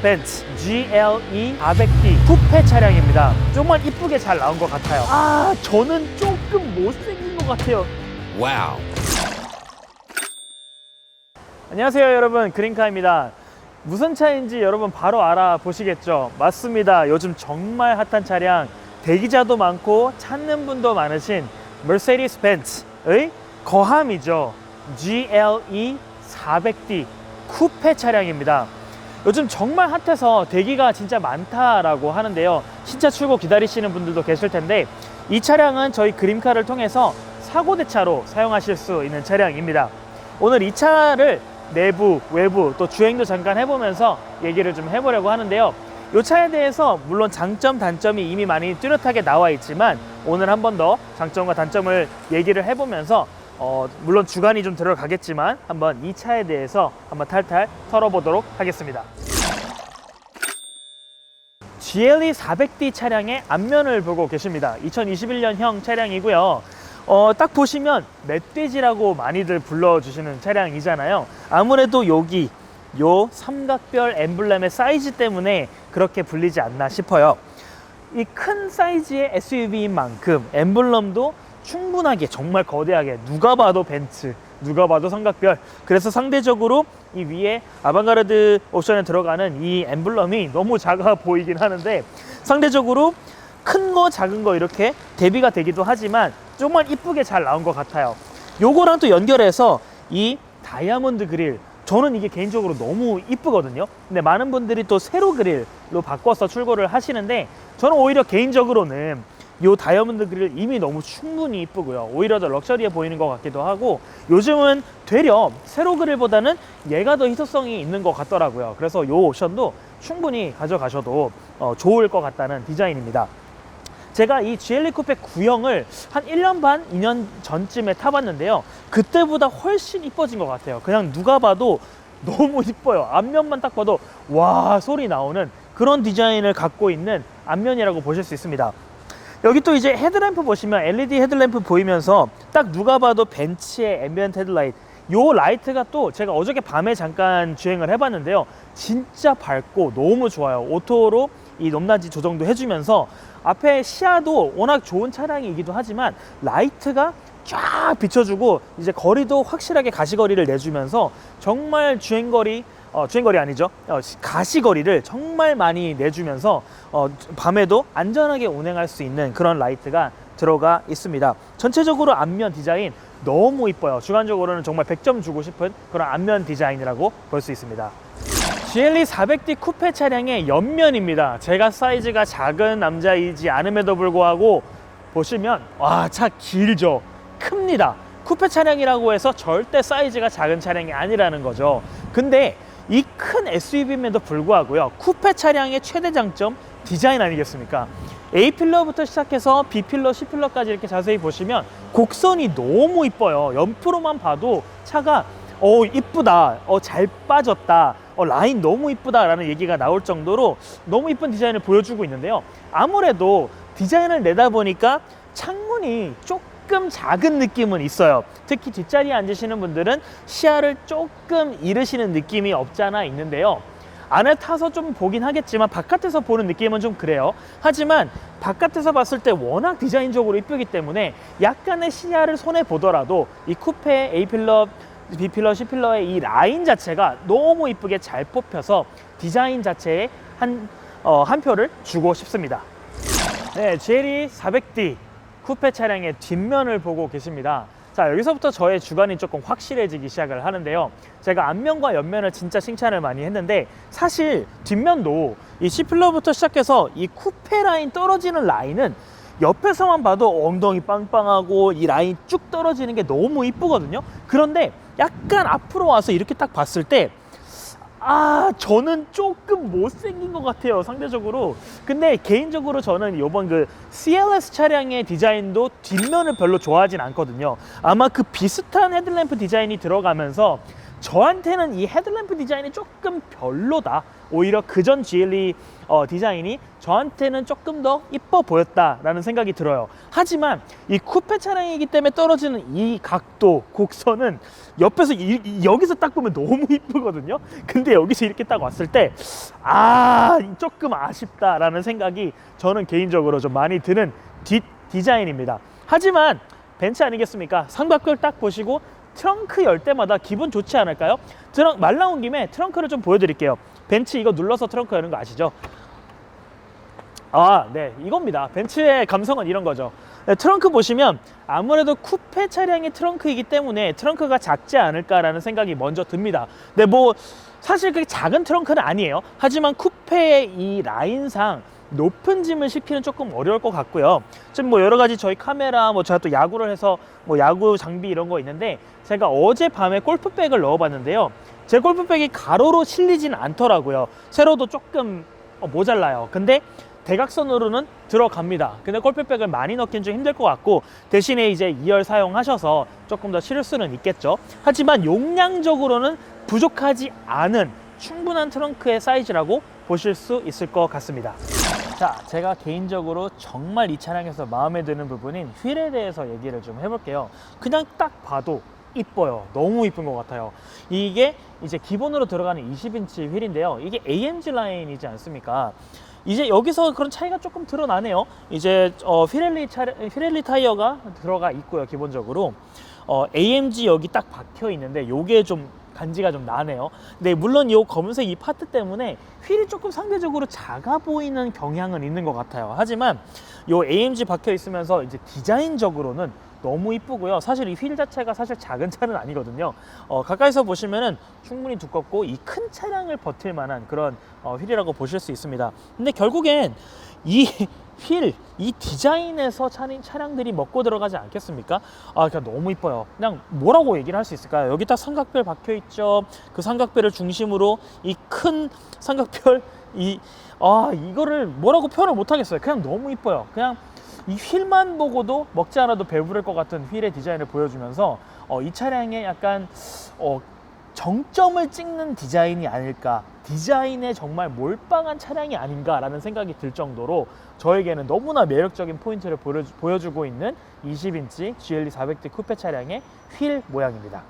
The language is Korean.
벤츠 GLE 400D 쿠페 차량입니다. 정말 이쁘게 잘 나온 것 같아요. 아, 저는 조금 못생긴 것 같아요. Wow. 안녕하세요 여러분 그린카입니다 무슨 차인지 여러분 바로 알아보시겠죠 맞습니다 요즘 정말 핫한 차량 대기자도 많고 찾는 분도 많으신 벤츠의 거함이죠 GLE 400D 쿠페 차량입니다 요즘 정말 핫해서 대기가 진짜 많다라고 하는데요 신차 출고 기다리시는 분들도 계실 텐데 이 차량은 저희 그림카를 통해서 사고 대차로 사용하실 수 있는 차량입니다 오늘 이 차를 내부, 외부 또 주행도 잠깐 해보면서 얘기를 좀 해보려고 하는데요. 이 차에 대해서 물론 장점, 단점이 이미 많이 뚜렷하게 나와 있지만 오늘 한 번 더 장점과 단점을 얘기를 해보면서 어, 물론 주관이 좀 들어가겠지만 한번 이 차에 대해서 한번 탈탈 털어보도록 하겠습니다. GLE 400D 차량의 앞면을 보고 계십니다. 2021년형 차량이고요. 어, 딱 보시면 멧돼지라고 많이들 불러주시는 차량이잖아요. 아무래도 여기 요 삼각별 엠블렘의 사이즈 때문에 그렇게 불리지 않나 싶어요. 이 큰 사이즈의 SUV인 만큼 엠블럼도 충분하게 정말 거대하게. 누가 봐도 벤츠 누가 봐도 삼각별. 그래서 상대적으로 이 위에 아방가르드 옵션에 들어가는 이 엠블럼이 너무 작아 보이긴 하는데 상대적으로 큰 거 작은 거 이렇게 대비가 되기도 하지만 정말 이쁘게 잘 나온 것 같아요. 요거랑 또 연결해서 이 다이아몬드 그릴. 저는 이게 개인적으로 너무 이쁘거든요. 근데 많은 분들이 또 세로 그릴로 바꿔서 출고를 하시는데 저는 오히려 개인적으로는 이 다이아몬드 그릴 이미 너무 충분히 이쁘고요 오히려 더 럭셔리해 보이는 것 같기도 하고 요즘은 되려 세로 그릴보다는 얘가 더 희소성이 있는 것 같더라고요 그래서 이 옵션도 충분히 가져가셔도 어, 좋을 것 같다는 디자인입니다 제가 이 GLE 쿠페 구형을 한 1년 반, 2년 전쯤에 타봤는데요. 그때보다 훨씬 이뻐진 것 같아요. 그냥 누가 봐도 너무 이뻐요. 앞면만 딱 봐도 와 소리 나오는 그런 디자인을 갖고 있는 앞면이라고 보실 수 있습니다. 여기 또 이제 헤드램프 보시면 LED 헤드램프 보이면서 딱 누가 봐도 벤츠의 앰비언트 헤드라이트. 요 라이트가 또 제가 어저께 밤에 잠깐 주행을 해봤는데요. 진짜 밝고 너무 좋아요. 오토로 이 높낮이 조정도 해주면서 앞에 시야도 워낙 좋은 차량이기도 하지만 라이트가 쫙 비춰주고 이제 거리도 확실하게 가시거리를 내주면서 정말 주행거리 어, 주행거리 아니죠 어, 시- 가시거리를 정말 많이 내주면서 어, 밤에도 안전하게 운행할 수 있는 그런 라이트가 들어가 있습니다 전체적으로 앞면 디자인 너무 이뻐요 주관적으로는 정말 100점 주고 싶은 그런 앞면 디자인이라고 볼 수 있습니다 GLE 400D 쿠페 차량의 옆면입니다. 제가 사이즈가 작은 남자이지 않음에도 불구하고 보시면 와 차 길죠. 큽니다. 쿠페 차량이라고 해서 절대 사이즈가 작은 차량이 아니라는 거죠. 근데 이 큰 SUV임에도 불구하고요. 쿠페 차량의 최대 장점 디자인 아니겠습니까? A 필러부터 시작해서 B 필러, C 필러까지 이렇게 자세히 보시면 곡선이 너무 이뻐요. 옆으로만 봐도 차가 어 이쁘다, 어잘 빠졌다, 어 라인 너무 이쁘다라는 얘기가 나올 정도로 너무 이쁜 디자인을 보여주고 있는데요. 아무래도 디자인을 내다 보니까 창문이 조금 작은 느낌은 있어요. 특히 뒷자리에 앉으시는 분들은 시야를 조금 잃으시는 느낌이 없잖아 있는데요. 안에 타서 좀 보긴 하겠지만 바깥에서 보는 느낌은 좀 그래요. 하지만 바깥에서 봤을 때 워낙 디자인적으로 이쁘기 때문에 약간의 시야를 손해 보더라도 이 쿠페 A 필러, B 필러, C 필러의 이 라인 자체가 너무 이쁘게 잘 뽑혀서 디자인 자체에 한, 어, 한 표를 주고 싶습니다. 네, GLE 400D 쿠페 차량의 뒷면을 보고 계십니다. 자, 여기서부터 저의 주관이 조금 확실해지기 시작을 하는데요. 제가 앞면과 옆면을 진짜 칭찬을 많이 했는데 사실 뒷면도 이 C필러부터 시작해서 이 쿠페 라인 떨어지는 라인은 옆에서만 봐도 엉덩이 빵빵하고 이 라인 쭉 떨어지는 게 너무 이쁘거든요. 그런데 약간 앞으로 와서 이렇게 딱 봤을 때 아, 저는 조금 못생긴 것 같아요, 상대적으로. 근데 개인적으로 저는 이번 그 CLS 차량의 디자인도 뒷면을 별로 좋아하진 않거든요. 아마 그 비슷한 헤드램프 디자인이 들어가면서 저한테는 이 헤드램프 디자인이 조금 별로다. 오히려 그전 GLE 어, 디자인이 저한테는 조금 더 이뻐 보였다라는 생각이 들어요. 하지만 이 쿠페 차량이기 때문에 떨어지는 이 각도, 곡선은 옆에서 이- 이- 여기서 딱 보면 너무 이쁘거든요. 근데 여기서 이렇게 딱 왔을 때, 아, 조금 아쉽다라는 생각이 저는 개인적으로 좀 많이 드는 뒷 디자인입니다. 하지만 벤츠 아니겠습니까? 삼각별 딱 보시고 트렁크 열 때마다 기분 좋지 않을까요? 트렁 말 나온 김에 트렁크를 좀 보여드릴게요. 벤츠 이거 눌러서 트렁크 여는 거 아시죠? 아, 네, 이겁니다. 벤츠의 감성은 이런 거죠. 네, 트렁크 보시면 아무래도 쿠페 차량의 트렁크이기 때문에 트렁크가 작지 않을까라는 생각이 먼저 듭니다. 네, 뭐 사실 그게 작은 트렁크는 아니에요. 하지만 쿠페의 이 라인상 높은 짐을 싣기는 조금 어려울 것 같고요. 지금 뭐 여러 가지 저희 카메라, 뭐 제가 또 야구를 해서 뭐 야구 장비 이런 거 있는데 제가 어제 밤에 골프백을 넣어봤는데요. 제 골프백이 가로로 실리진 않더라고요. 세로도 조금 어, 모자라요. 근데 대각선으로는 들어갑니다. 근데 골프백을 많이 넣기는 좀 힘들 것 같고 대신에 이제 2열 사용하셔서 조금 더 실을 수는 있겠죠. 하지만 용량적으로는 부족하지 않은 충분한 트렁크의 사이즈라고 보실 수 있을 것 같습니다. 자, 제가 개인적으로 정말 이 차량에서 마음에 드는 부분인 휠에 대해서 얘기를 좀 해볼게요. 그냥 딱 봐도 이뻐요. 너무 이쁜 것 같아요. 이게 이제 기본으로 들어가는 20인치 휠인데요. 이게 AMG 라인이지 않습니까? 이제 여기서 그런 차이가 조금 드러나네요. 이제 어, 피렐리 차 피렐리 타이어가 들어가 있고요. 기본적으로 어, AMG 여기 딱 박혀 있는데 요게 좀 간지가 좀 나네요. 네, 물론 이 검은색 이 파트 때문에 휠이 조금 상대적으로 작아 보이는 경향은 있는 것 같아요. 하지만 요 AMG 박혀 있으면서 이제 디자인적으로는 너무 이쁘고요. 사실 이 휠 자체가 사실 작은 차는 아니거든요. 어, 가까이서 보시면은 충분히 두껍고 이 큰 차량을 버틸 만한 그런 어, 휠이라고 보실 수 있습니다. 근데 결국엔 이 휠, 이 디자인에서 차량, 차량들이 먹고 들어가지 않겠습니까? 아, 그냥 너무 이뻐요. 그냥 뭐라고 얘기를 할 수 있을까요? 여기 딱 삼각별 박혀 있죠. 그 삼각별을 중심으로 이 큰 삼각별, 이, 아, 이거를 뭐라고 표현을 못 하겠어요. 그냥 너무 이뻐요. 그냥 이 휠만 보고도 먹지 않아도 배부를 것 같은 휠의 디자인을 보여주면서 어, 이 차량의 약간 어, 정점을 찍는 디자인이 아닐까. 디자인에 정말 몰빵한 차량이 아닌가라는 생각이 들 정도로 저에게는 너무나 매력적인 포인트를 보여주, 보여주고 있는 20인치 GLE 400D 쿠페 차량의 휠 모양입니다